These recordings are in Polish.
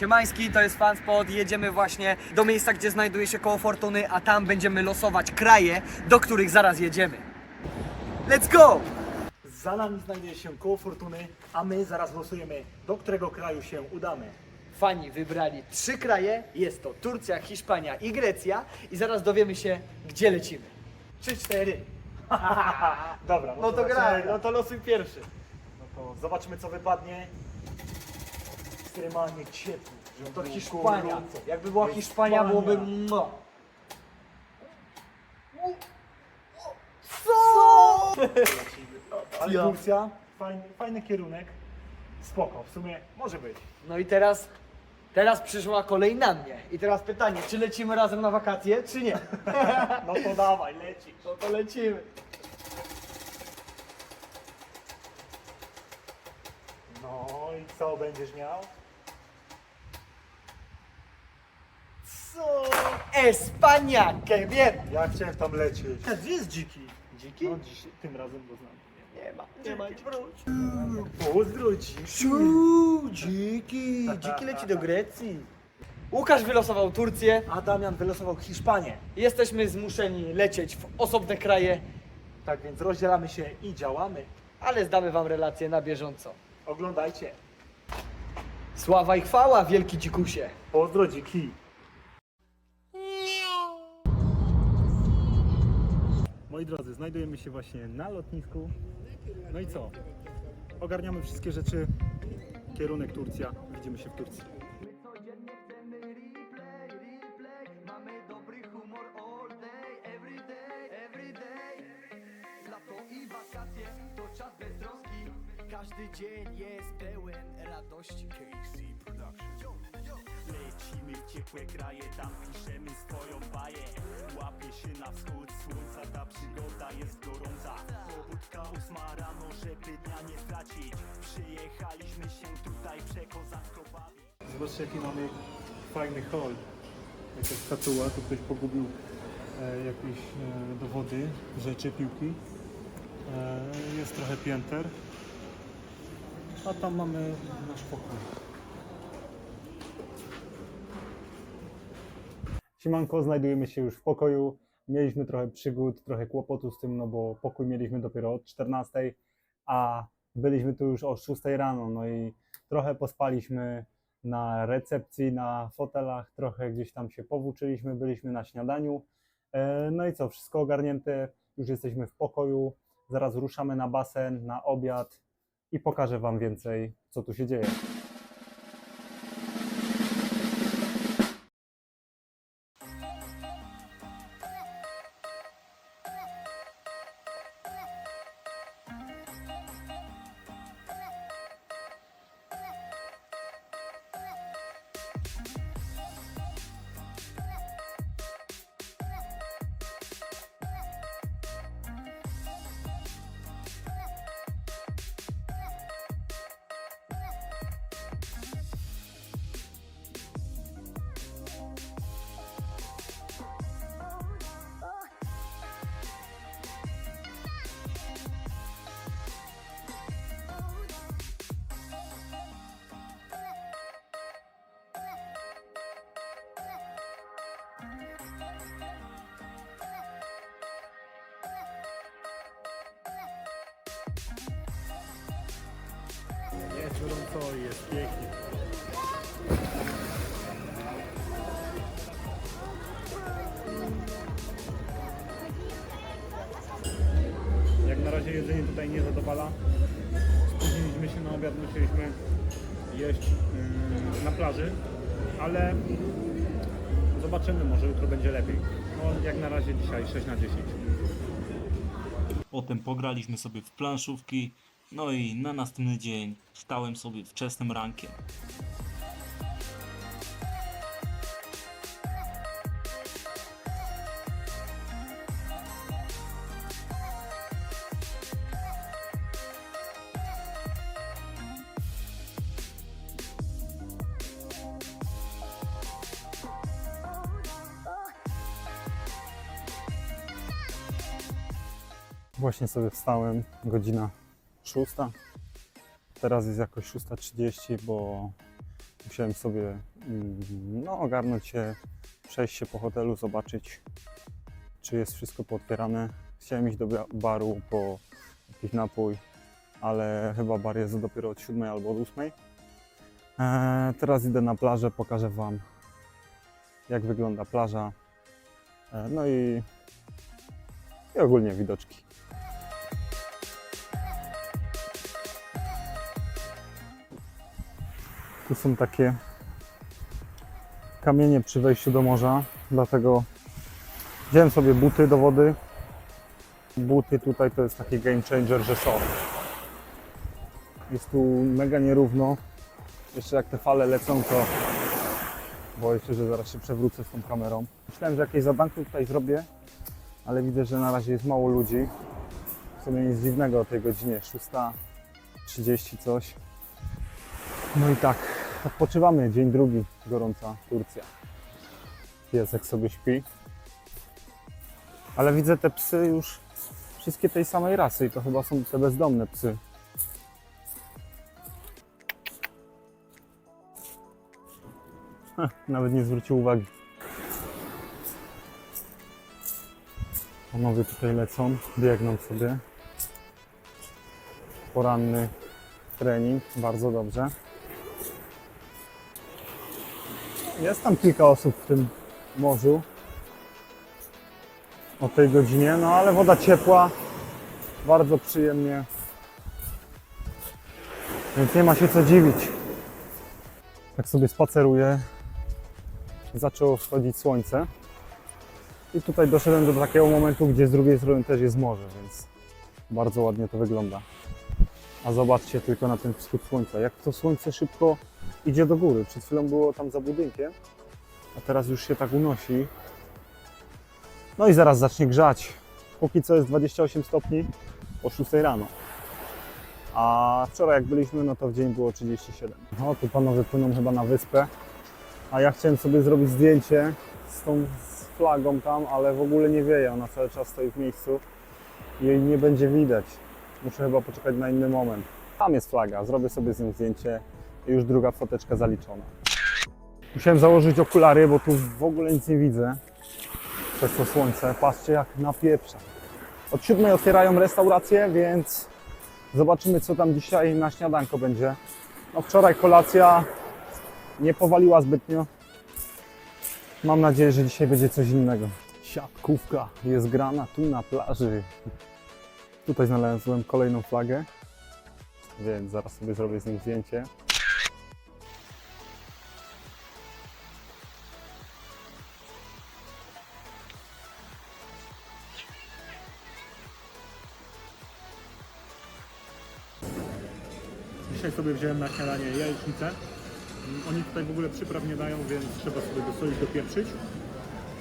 Siemański, to jest Fanspot, jedziemy właśnie do miejsca, gdzie znajduje się koło Fortuny, a tam będziemy losować kraje, do których zaraz jedziemy. Let's go! Za nami znajduje się koło fortuny, a my zaraz losujemy, do którego kraju się udamy. Fani wybrali trzy kraje, jest to Turcja, Hiszpania i Grecja i zaraz dowiemy się, gdzie lecimy. Trzy, cztery. Dobra, No to zaczynamy. graj, no to losuj pierwszy. No to zobaczymy co wypadnie. Ekstremalnie ciepły. żeby To było Hiszpania. gorąco. Jakby była Hiszpania, byłoby... mua. Co? Ale Ja. Turcja, fajny, fajny kierunek. Spoko, w sumie może być. No i teraz, teraz przyszła kolej na mnie. I teraz pytanie, czy lecimy razem na wakacje, czy nie? No to dawaj, leci. No to lecimy. No i co będziesz miał? Espania, que bien. Ja chciałem tam lecieć. A gdzie jest dziki? Dziki? No dziś, tym razem go znam. Nie ma, nie ma, idź wróć. Pozdro. Ciu, dziki, dziki leci do Grecji. Łukasz wylosował Turcję. A Damian wylosował Hiszpanię. Jesteśmy zmuszeni lecieć w osobne kraje, Tak więc rozdzielamy się i działamy. ale zdamy wam relacje na bieżąco. Oglądajcie. Sława i chwała, wielki dzikusie. Pozdro dziki. Moi drodzy, znajdujemy się właśnie na lotnisku. No i co? Ogarniamy wszystkie rzeczy. Kierunek Turcja. Widzimy się w Turcji. Każdy dzień jest pełen radości KC Production Lecimy ciepłe kraje, tam piszemy swoją baję Łapie się na wschód słońca, ta przygoda jest gorąca Pobudka ósma rano, żeby dnia nie stracić Przyjechaliśmy się tutaj przekozacko bawić Zobaczcie jaki mamy fajny hol. Jakaś statuła, tu ktoś pogubił e, jakieś e, dowody, rzeczy, piłki. E, jest trochę pięter. A tam mamy nasz pokój. Siemanko, znajdujemy się już w pokoju. Mieliśmy trochę przygód, trochę kłopotu z tym, no bo pokój mieliśmy dopiero od 14, a byliśmy tu już o 6 rano, no i trochę pospaliśmy na recepcji, na fotelach, trochę gdzieś tam się powłóczyliśmy, byliśmy na śniadaniu. E, No i co, wszystko ogarnięte, już jesteśmy w pokoju, zaraz ruszamy na basen, na obiad i pokażę Wam więcej, co tu się dzieje. Gorąco i jest pięknie. Jak na razie jedzenie tutaj nie zadowala. Spóźniliśmy się na obiad, musieliśmy jeść ym, na plaży, ale zobaczymy, może jutro będzie lepiej. No, jak na razie dzisiaj 6 na 10. Potem pograliśmy sobie w planszówki, no i na następny dzień wstałem sobie wczesnym rankiem. Właśnie sobie wstałem, godzina 6. Teraz jest jakoś 6.30, bo Musiałem sobie mm, no, ogarnąć się, przejść się po hotelu, zobaczyć, czy jest wszystko pootwierane. Chciałem iść do baru po jakiś napój, ale chyba bar jest dopiero od 7 albo od 8. Eee, teraz idę na plażę, pokażę Wam, jak wygląda plaża. E, no i, i ogólnie widoczki. Tu są takie kamienie przy wejściu do morza, dlatego wziąłem sobie buty do wody. Buty tutaj to jest taki game changer, że są. Jest tu mega nierówno. Jeszcze jak te fale lecą, to boję się, że zaraz się przewrócę z tą kamerą. Myślałem, że jakieś zadanko tutaj zrobię, ale widzę, że na razie jest mało ludzi. W sumie nic dziwnego o tej godzinie, 6.30 coś. No i tak, odpoczywamy. Dzień drugi, gorąca Turcja. Piesek sobie śpi. Ale widzę te psy już wszystkie tej samej rasy i to chyba są te bezdomne psy. Nawet nie zwrócił uwagi. Panowie tutaj lecą, biegną sobie. Poranny trening, bardzo dobrze. Jest tam kilka osób w tym morzu o tej godzinie, no ale woda ciepła, bardzo przyjemnie. Więc nie ma się co dziwić. Tak sobie spaceruję. Zaczęło wschodzić słońce. I tutaj doszedłem do takiego momentu, gdzie z drugiej strony też jest morze, więc bardzo ładnie to wygląda. A zobaczcie tylko na ten wschód słońca, jak to słońce szybko idzie do góry. Przed chwilą było tam za budynkiem, a teraz już się tak unosi. No i zaraz zacznie grzać. Póki co jest 28 stopni o 6 rano. A wczoraj jak byliśmy, no to w dzień było 37. No tu panowie płyną chyba na wyspę. A ja chciałem sobie zrobić zdjęcie z tą z flagą tam, ale w ogóle nie wieje. Ona cały czas stoi w miejscu. Jej nie będzie widać. Muszę chyba poczekać na inny moment. Tam jest flaga, zrobię sobie z nią zdjęcie już druga foteczka zaliczona. Musiałem założyć okulary, bo tu w ogóle nic nie widzę przez to słońce. Patrzcie jak napieprza. Od siódmej otwierają restauracje, więc zobaczymy co tam dzisiaj na śniadanko będzie. No wczoraj kolacja nie powaliła zbytnio. Mam nadzieję, że dzisiaj będzie coś innego. Siatkówka jest grana tu na plaży. Tutaj znalazłem kolejną flagę, więc zaraz sobie zrobię z nim zdjęcie. Sobie wziąłem na śniadanie jajecznicę. Oni tutaj w ogóle przypraw nie dają, więc trzeba sobie dosolić, dopieprzyć.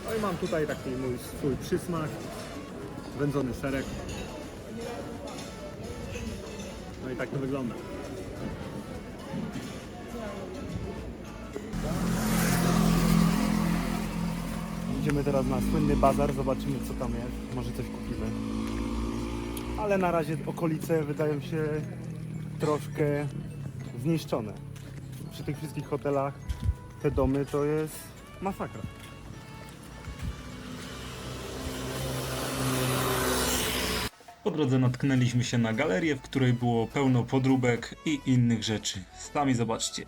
No i mam tutaj taki mój swój przysmak, wędzony serek. No i tak to wygląda. Idziemy teraz na słynny bazar, zobaczymy co tam jest, może coś kupimy. Ale na razie okolice wydają się troszkę zniszczone. Przy tych wszystkich hotelach te domy to jest masakra. Po drodze natknęliśmy się na galerię, w której było pełno podróbek i innych rzeczy. Sami zobaczcie.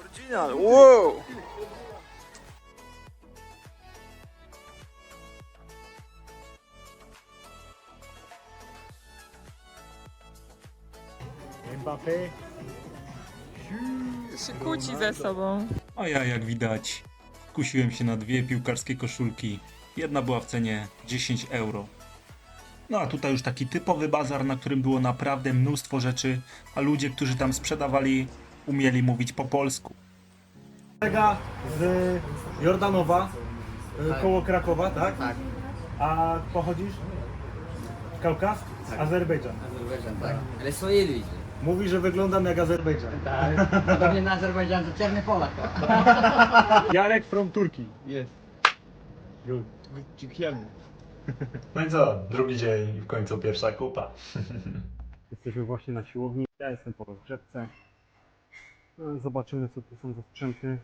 Oryginal, wow! Mbappé, się kłóci ze sobą. A ja, jak widać, kusiłem się na dwie piłkarskie koszulki. Jedna była w cenie 10 euro. No a tutaj już taki typowy bazar, na którym było naprawdę mnóstwo rzeczy, a ludzie, którzy tam sprzedawali, umieli mówić po polsku. Kolega z Jordanowa, y, koło Krakowa, tak? Tak. A pochodzisz? Kaukaz? Azerbejdżan. Azerbejdżan, tak. Ale swoje ludzie. Mówi, że wyglądam jak Azerbejdżan. Tak. Podobnie na Azerbejdżan to czarny Polak. Jarek from Turkey. jest. Good. Dziękujemy. No i co? Drugi dzień i w końcu pierwsza kupa. Jesteśmy właśnie na siłowni. Ja jestem po rozgrzewce. No, Zobaczymy co tu są za sprzęty.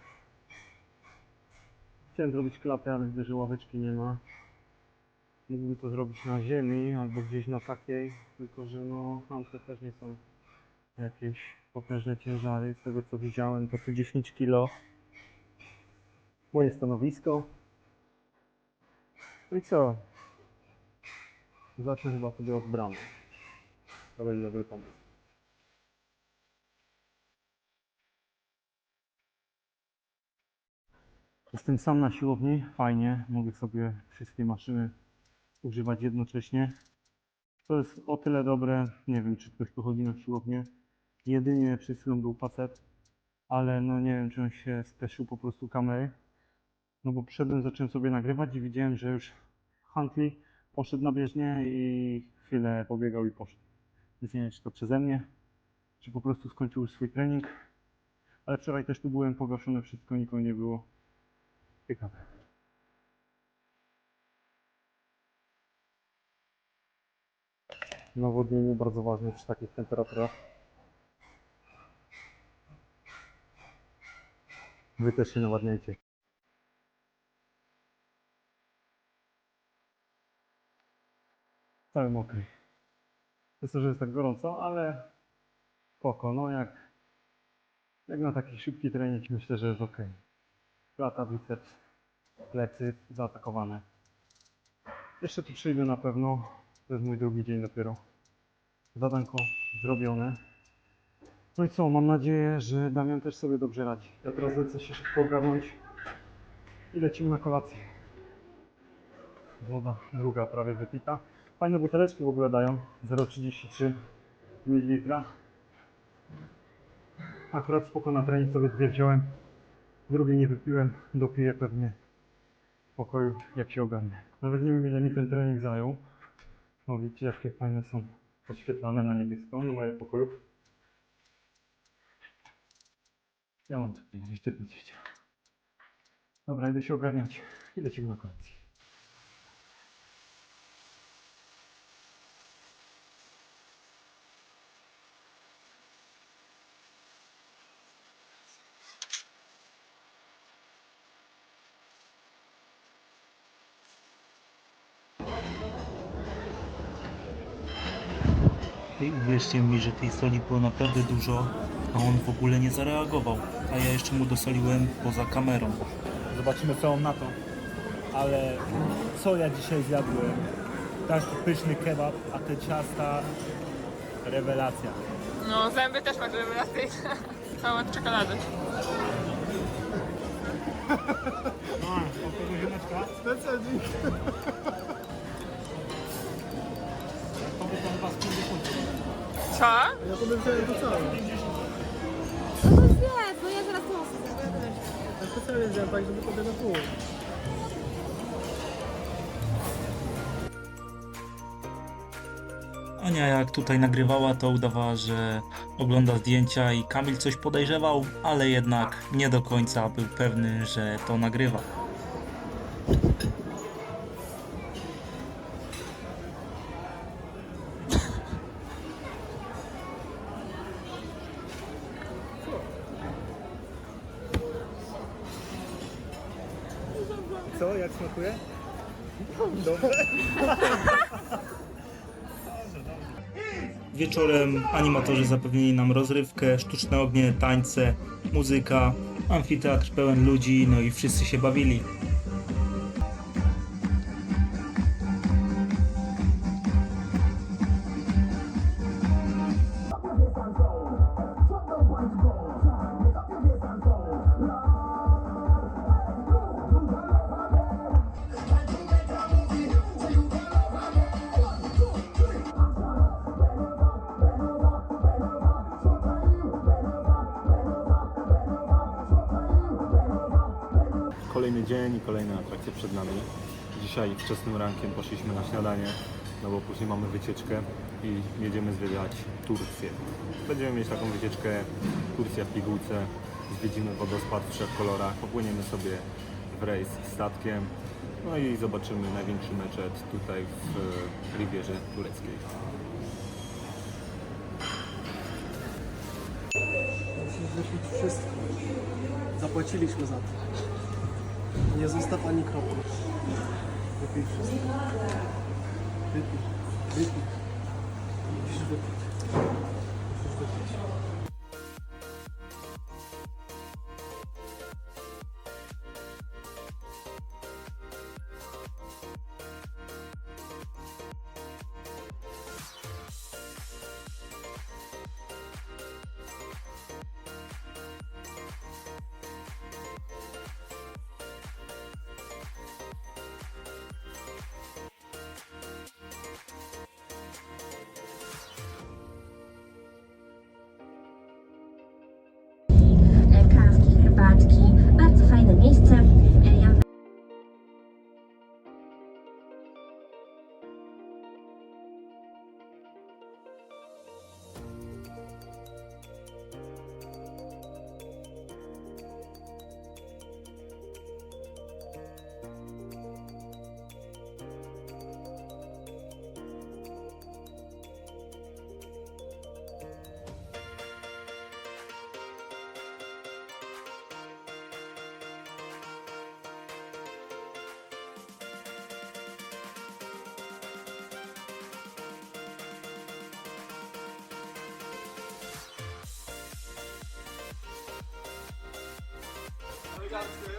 Chciałem zrobić klapę, ale widzę, że ławeczki nie ma. Mógłbym to zrobić na ziemi albo gdzieś na takiej, tylko że no tamte też nie są jakieś potężne ciężary. Z tego co widziałem to tu 10 kg. Moje stanowisko. No i co? Zacznę chyba sobie od bramy. To będzie dobry pomysł. Jestem sam na siłowni, fajnie, mogę sobie wszystkie maszyny używać jednocześnie. To jest o tyle dobre, nie wiem czy ktoś tu chodzi na siłownię. Jedynie przed chwilą był facet, ale no nie wiem czy on się speszył po prostu kamery. No bo przyszedłem, zacząłem sobie nagrywać i widziałem, że już Huntley poszedł na bieżnię i chwilę pobiegał i poszedł. Więc nie wiem czy to przeze mnie, czy po prostu skończył już swój trening. Ale wczoraj też tu byłem pogaszony, wszystko nikogo nie było. Ciekawe. Nawodnienie bardzo ważne przy takich temperaturach. Wy też się nawadniajcie. Cały mokry. Jest to, że jest tak gorąco, ale spoko. No jak, jak na taki szybki trening myślę, że jest ok. Plata, biceps, plecy zaatakowane. Jeszcze tu przyjdę na pewno. To jest mój drugi dzień dopiero. Zadanko zrobione. No i co, mam nadzieję, że Damian też sobie dobrze radzi. Ja teraz lecę się szybko ogarnąć i lecimy na kolację. Woda druga prawie wypita. Fajne buteleczki w ogóle dają. 0,33 ml. Akurat spoko na trening sobie dwie wziąłem. Drugiej nie wypiłem, dopiję pewnie w pokoju, jak się ogarnę. Nawet nie wiem ile mi ten trening zajął. No widzicie jakie fajne są podświetlane na niebiesko numery pokojów. Ja mam tutaj jeszcze 20. Dobra, idę się ogarniać i lecimy kolację. I uwierzcie mi, że tej soli było naprawdę dużo, a on w ogóle nie zareagował, a ja jeszcze mu dosoliłem poza kamerą. Zobaczymy co on na to. Ale co ja dzisiaj zjadłem? Taki pyszny kebab, a te ciasta rewelacja. No, zęby też masz rewelacyjne. Całe od czekolady. No, od tego ziemeczka. Specjalnie. To Co? Ja to bym wziął to całe. Specjalnie tak, żeby tobie na pół. Ania jak tutaj nagrywała, to udawała, że ogląda zdjęcia i Kamil coś podejrzewał, ale jednak nie do końca był pewny, że to nagrywa. Wieczorem animatorzy zapewnili nam rozrywkę, sztuczne ognie, tańce, muzyka, amfiteatr pełen ludzi, no i wszyscy się bawili. wyszliśmy na śniadanie, no bo później mamy wycieczkę i jedziemy zwiedzać Turcję. Będziemy mieć taką wycieczkę Turcja w pigułce, zwiedzimy wodospad w trzech kolorach, popłyniemy sobie w rejs statkiem, no i zobaczymy największy meczet tutaj w Rivierze Tureckiej. Wszystko. Zapłaciliśmy za to. Nie zostaw ani kropli. Repite. Repite. Repite. Oscar.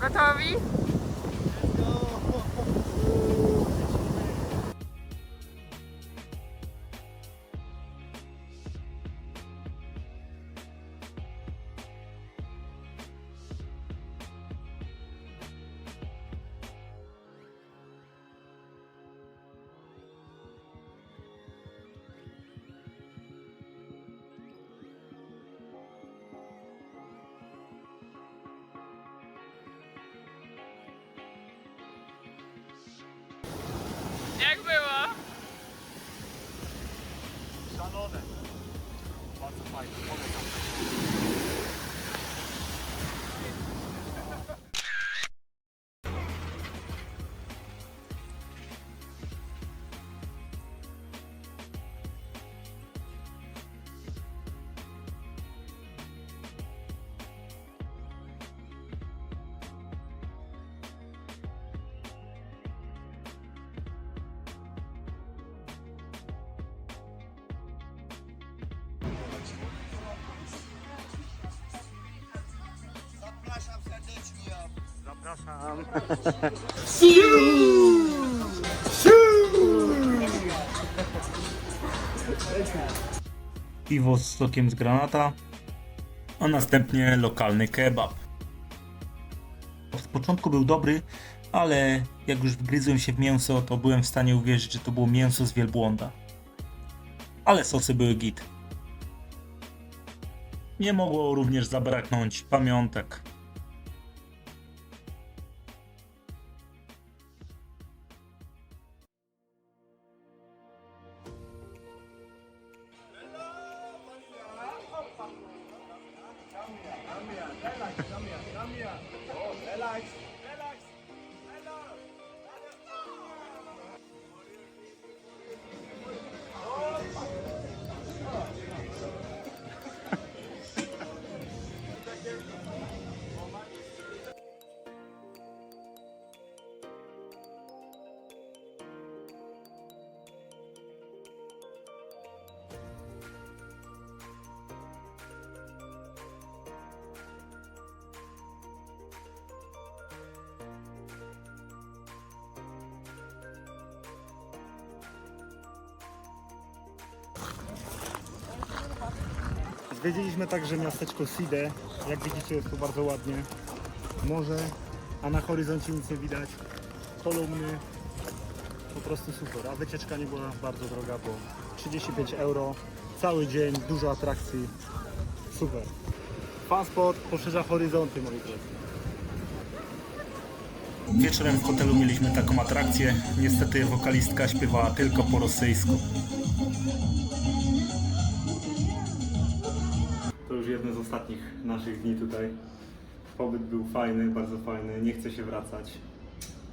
Gotowi? Zapraszam. Piwo z sokiem z granata, a następnie lokalny kebab. Z początku był dobry, ale jak już wgryzłem się w mięso, to byłem w stanie uwierzyć, że to było mięso z wielbłąda. Ale sosy były git. Nie mogło również zabraknąć pamiątek. Zwiedziliśmy także miasteczko Side. Jak widzicie jest tu bardzo ładnie. Morze, a na horyzoncie nic nie widać. Kolumny. Po prostu super. A wycieczka nie była bardzo droga, bo 35 euro. Cały dzień, dużo atrakcji. Super. Fanspot poszerza horyzonty, moi drodzy. Wieczorem w hotelu mieliśmy taką atrakcję. Niestety wokalistka śpiewała tylko po rosyjsku. Chce się wracać,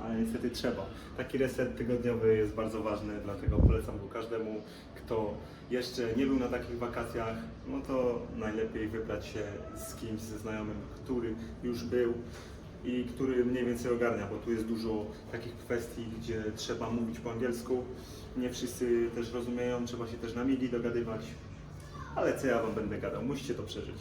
ale niestety trzeba. Taki reset tygodniowy jest bardzo ważny, dlatego polecam go każdemu, kto jeszcze nie był na takich wakacjach, no to najlepiej wybrać się z kimś, ze znajomym, który już był i który mniej więcej ogarnia, bo tu jest dużo takich kwestii, gdzie trzeba mówić po angielsku. Nie wszyscy też rozumieją, trzeba się też na migi dogadywać. Ale co ja wam będę gadał? Musicie to przeżyć.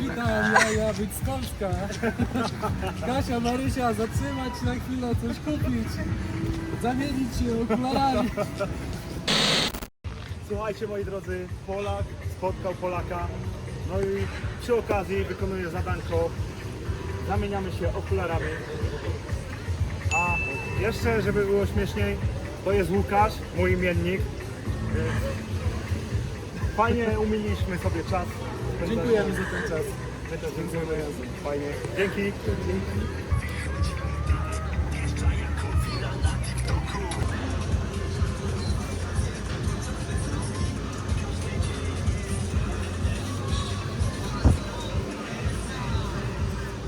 Witam, ja, ja być z Polska. Kasia, Marysia, zatrzymać na chwilę, coś kupić. Zamienić się okularami. Słuchajcie moi drodzy, Polak spotkał Polaka. No i przy okazji wykonuje zadanko. Zamieniamy się okularami. A jeszcze, żeby było śmieszniej, to jest Łukasz, mój imiennik. Fajnie umiliśmy sobie czas. Dziękujemy za ten czas. My też dziękujemy. Fajnie. Dzięki.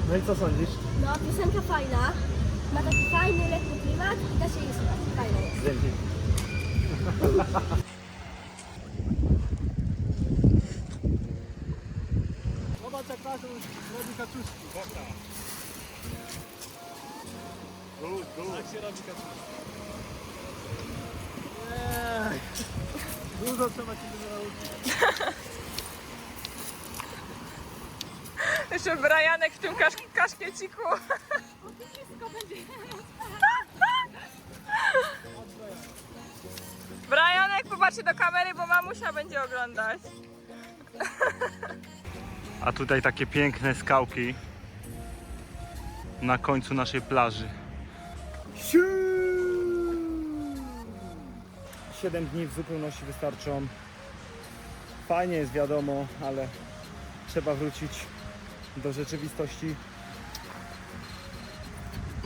No i co sądzisz? No, piosenka fajna. Ma taki fajny, lekki klimat i da się jej słuchać. Fajna jest. Dzięki. Kasia robi kaczuszki. Good, good. Jak się robi kaczuszki? Dużo trzeba ci tego nauczyć. Jeszcze Brianek w tym kasz kaszkieciku. Brianek, popatrzcie do kamery, bo mamusia będzie oglądać. A tutaj takie piękne skałki na końcu naszej plaży. 7 dni w zupełności wystarczą. Fajnie jest wiadomo, ale trzeba wrócić do rzeczywistości.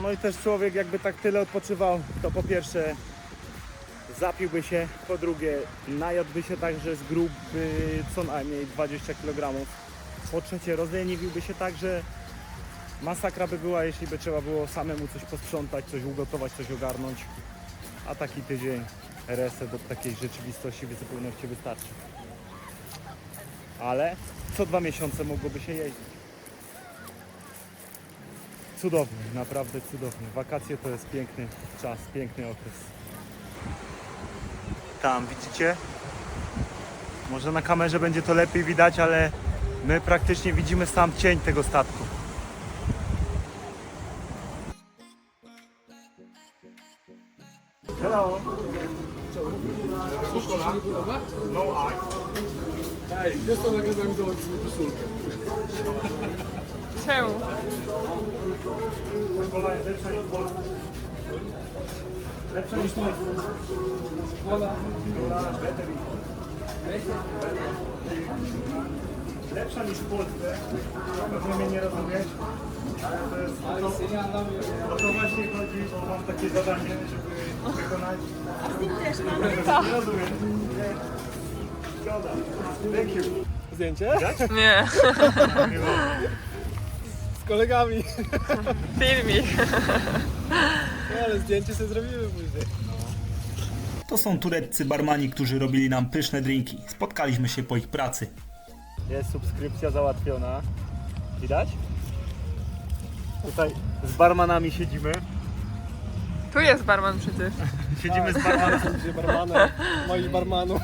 No i też człowiek jakby tak tyle odpoczywał, to po pierwsze zapiłby się, po drugie najadłby się także z grup y, co najmniej 20 kg. Po trzecie rozleniwiłby się tak, że masakra by była, jeśli by trzeba było samemu coś posprzątać, coś ugotować, coś ogarnąć. A taki tydzień reset od takiej rzeczywistości w zupełności wystarczy. Ale co dwa miesiące mogłoby się jeździć. Cudownie, naprawdę cudownie. Wakacje to jest piękny czas, piękny okres. Tam, widzicie? Może na kamerze będzie to lepiej widać, ale my praktycznie widzimy sam cień tego statku. Hello. No ice. Ej, wiesz co, nagrywam do koszulkę. Czemu? Kola jest lepsza niż Polska. Lepsza niż Polska. Wola. Kola better Lepsza niż w Polsce. Pewnie mnie nie rozumiesz. Ale to jest Ale to, o to właśnie chodzi, bo mam takie zadanie, żeby wykonać. Nie rozumiem. Nie. Thank you. Zdjęcie? Nie, Z kolegami. filmik. No, ale zdjęcie sobie zrobimy później. To są tureccy barmani, którzy robili nam pyszne drinki. Spotkaliśmy się po ich pracy. Jest subskrypcja załatwiona. Widać? Tutaj z barmanami siedzimy. Tu jest barman przecież. Siedzimy z barmanami. Gdzie barmanem? Moich barmanów.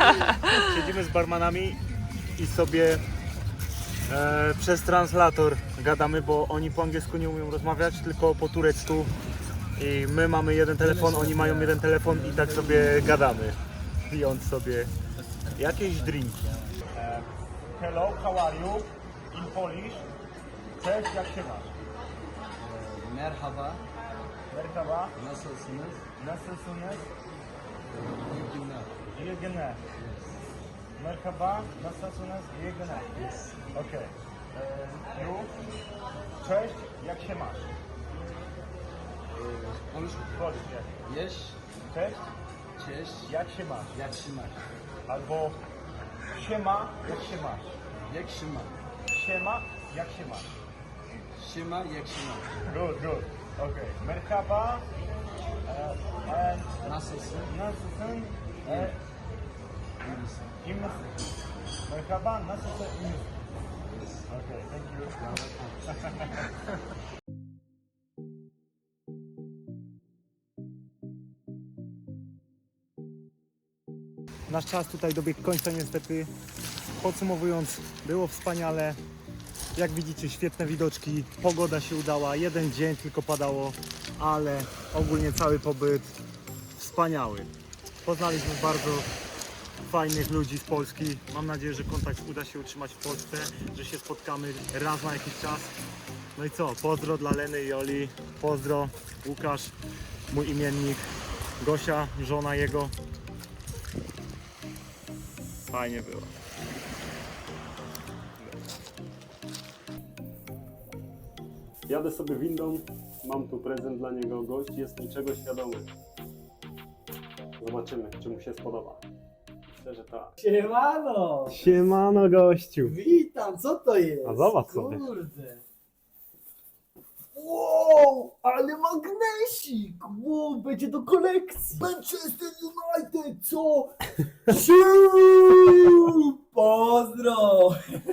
Siedzimy z barmanami i sobie e, przez translator gadamy, bo oni po angielsku nie umieją rozmawiać, tylko po turecku. I my mamy jeden telefon, oni mają jeden telefon i tak sobie gadamy, pijąc sobie jakieś drinki. Hello, how are you? In Polish. Cześć, jak się masz? Merhaba. Merhaba. Nasılsınız? Nasılsınız? İyi günler. İyi günler. Merhaba, nasılsınız? İyi günler. Okej. E, You? Cześć, jak się masz? Konuş. Polskie. Jeş. Cześć, Cześć. jak się masz? Jak się masz? Albo siema, jak się masz? Jak się masz? Siema, jak się masz? Siema, jak się masz? Good, good. Okay. Merhaba. Uh, and Nasılsın? nasılsın? E, İyi misin? iyi misin? Merhaba, nasılsın? İyi misin? Okay, thank you. Nasz czas tutaj dobiegł końca niestety. Podsumowując, było wspaniale. Jak widzicie, świetne widoczki. Pogoda się udała. Jeden dzień tylko padało, ale ogólnie cały pobyt wspaniały. Poznaliśmy bardzo fajnych ludzi z Polski. Mam nadzieję, że kontakt uda się utrzymać w Polsce, że się spotkamy raz na jakiś czas. No i co? Pozdro dla Leny i Oli. Pozdro Łukasz, mój imiennik. Gosia, żona jego. Fajnie było. Jadę sobie windą, mam tu prezent dla niego, gość jest niczego świadomy. Zobaczymy, czy mu się spodoba. Myślę, że tak. Siemano! Siemano gościu. Witam, co to jest? A zobacz sobie. Kurde. Wow, ale magnesik! Wow, będzie do kolekcji! Manchester United, co? Siu! Pozdro!